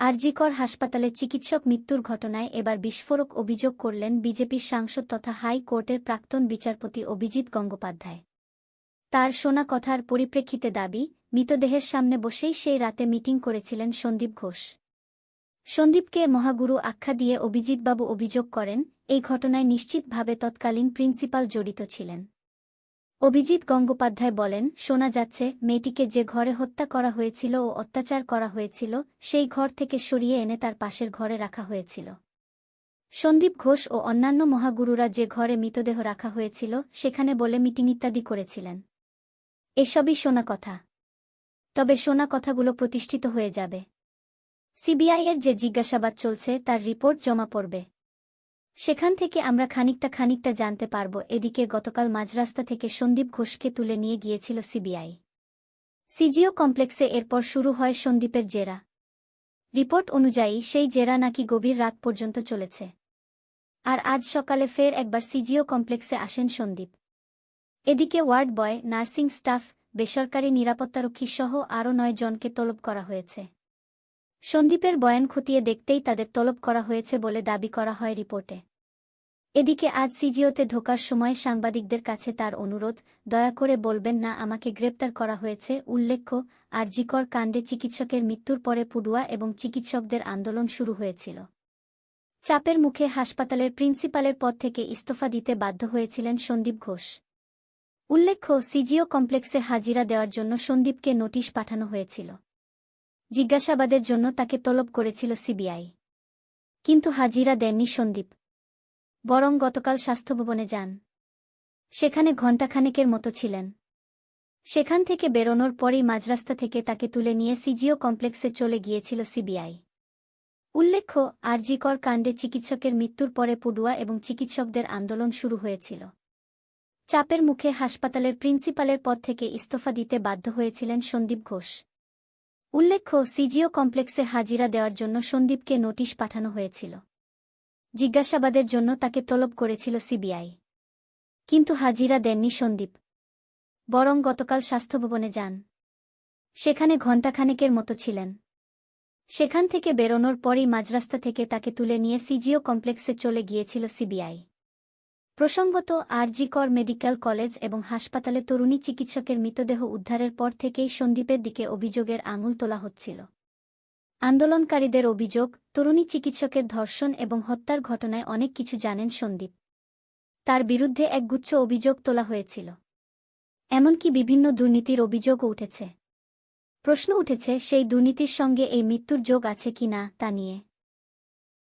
আরজিকর হাসপাতালে চিকিৎসক মৃত্যুর ঘটনায় এবার বিস্ফোরক অভিযোগ করলেন বিজেপির সাংসদ তথা হাই কোর্টের প্রাক্তন বিচারপতি অভিজিৎ গঙ্গোপাধ্যায়। তার শোনা কথার পরিপ্রেক্ষিতে দাবি, মৃতদেহের সামনে বসেই সেই রাতে মিটিং করেছিলেন সন্দীপ ঘোষ। সন্দীপকে মহাগুরু আখ্যা দিয়ে অভিজিৎবাবু অভিযোগ করেন, এই ঘটনায় নিশ্চিতভাবে তৎকালীন প্রিন্সিপাল জড়িত ছিলেন। অভিজিৎ গঙ্গোপাধ্যায় বলেন, শোনা যাচ্ছে, মেয়েটিকে যে ঘরে হত্যা করা হয়েছিল ও অত্যাচার করা হয়েছিল, সেই ঘর থেকে সরিয়ে এনে তার পাশের ঘরে রাখা হয়েছিল। সন্দীপ ঘোষ ও অন্যান্য মহাগুরুরা যে ঘরে মৃতদেহ রাখা হয়েছিল, সেখানে বলে মিটিং ইত্যাদি করেছিলেন। এসবই শোনা কথা। তবে শোনা কথাগুলো প্রতিষ্ঠিত হয়ে যাবে। সিবিআইয়ের যে জিজ্ঞাসাবাদ চলছে, তার রিপোর্ট জমা পড়বে। সেখান থেকে আমরা খানিকটা খানিকটা জানতে পারব। এদিকে গতকাল মাঝরাস্তা থেকে সন্দীপ ঘোষকে তুলে নিয়ে গিয়েছিল সিবিআই। সিজিও কমপ্লেক্সে এরপর শুরু হয় সন্দীপের জেরা। রিপোর্ট অনুযায়ী সেই জেরা নাকি গভীর রাত পর্যন্ত চলেছে। আর আজ সকালে ফের একবার সিজিও কমপ্লেক্সে আসেন সন্দীপ। এদিকে ওয়ার্ড বয়, নার্সিং স্টাফ, বেসরকারি নিরাপত্তারক্ষী সহ আরও নয় জনকে তলব করা হয়েছে। সন্দীপের বয়ান খতিয়ে দেখতেই তাদের তলব করা হয়েছে বলে দাবি করা হয় রিপোর্টে। এদিকে আজ সিজিওতে ঢোকার সময় সাংবাদিকদের কাছে তার অনুরোধ, দয়া করে বলবেন না, আমাকে গ্রেপ্তার করা হয়েছে। উল্লেখ্য, আরজিকর কাণ্ডে চিকিৎসকের মৃত্যুর পরে পুডুয়া এবং চিকিৎসকদের আন্দোলন শুরু হয়েছিল। চাপের মুখে হাসপাতালের প্রিন্সিপালের পদ থেকে ইস্তফা দিতে বাধ্য হয়েছিলেন সন্দীপ ঘোষ। উল্লেখ্য, সিজিও কমপ্লেক্সে হাজিরা দেওয়ার জন্য সন্দীপকে নোটিশ পাঠানো হয়েছিল। জিজ্ঞাসাবাদের জন্য তাকে তলব করেছিল সিবিআই। কিন্তু হাজিরা দেননি সন্দীপ। বরং গতকাল স্বাস্থ্যভবনে যান। সেখানে ঘণ্টাখানেকের মতো ছিলেন। সেখান থেকে বেরোনোর পরই মাঝরাস্তা থেকে তাকে তুলে নিয়ে সিজিও কমপ্লেক্সে চলে গিয়েছিল সিবিআই। উল্লেখ্য, আরজিকর কাণ্ডে চিকিৎসকের মৃত্যুর পরে পুডুয়া এবং চিকিৎসকদের আন্দোলন শুরু হয়েছিল। চাপের মুখে হাসপাতালের প্রিন্সিপালের পদ থেকে ইস্তফা দিতে বাধ্য হয়েছিলেন সন্দীপ ঘোষ। উল্লেখ্য, সিজিও কমপ্লেক্সে হাজিরা দেওয়ার জন্য সন্দীপকে নোটিশ পাঠানো হয়েছিল। জিজ্ঞাসাবাদের জন্য তাকে তলব করেছিল সিবিআই। কিন্তু হাজিরা দেননি সন্দীপ। বরং গতকাল স্বাস্থ্যভবনে যান। সেখানে ঘণ্টাখানেকের মতো ছিলেন। সেখান থেকে বেরোনোর পরই মাঝরাস্তা থেকে তাকে তুলে নিয়ে সিজিও কমপ্লেক্সে চলে গিয়েছিল সিবিআই। প্রসঙ্গত আরজিকর মেডিকেল কলেজ এবং হাসপাতালে তরুণী চিকিৎসকের মৃতদেহ উদ্ধারের পর থেকেই সন্দীপের দিকে অভিযোগের আঙুল তোলা হচ্ছিল। আন্দোলনকারীদের অভিযোগ, তরুণী চিকিৎসকের ধর্ষণ এবং হত্যার ঘটনায় অনেক কিছু জানেন সন্দীপ। তার বিরুদ্ধে একগুচ্ছ অভিযোগ তোলা হয়েছিল। এমনকি বিভিন্ন দুর্নীতির অভিযোগও উঠেছে। প্রশ্ন উঠেছে, সেই দুর্নীতির সঙ্গে এই মৃত্যুর যোগ আছে কি না তা নিয়ে।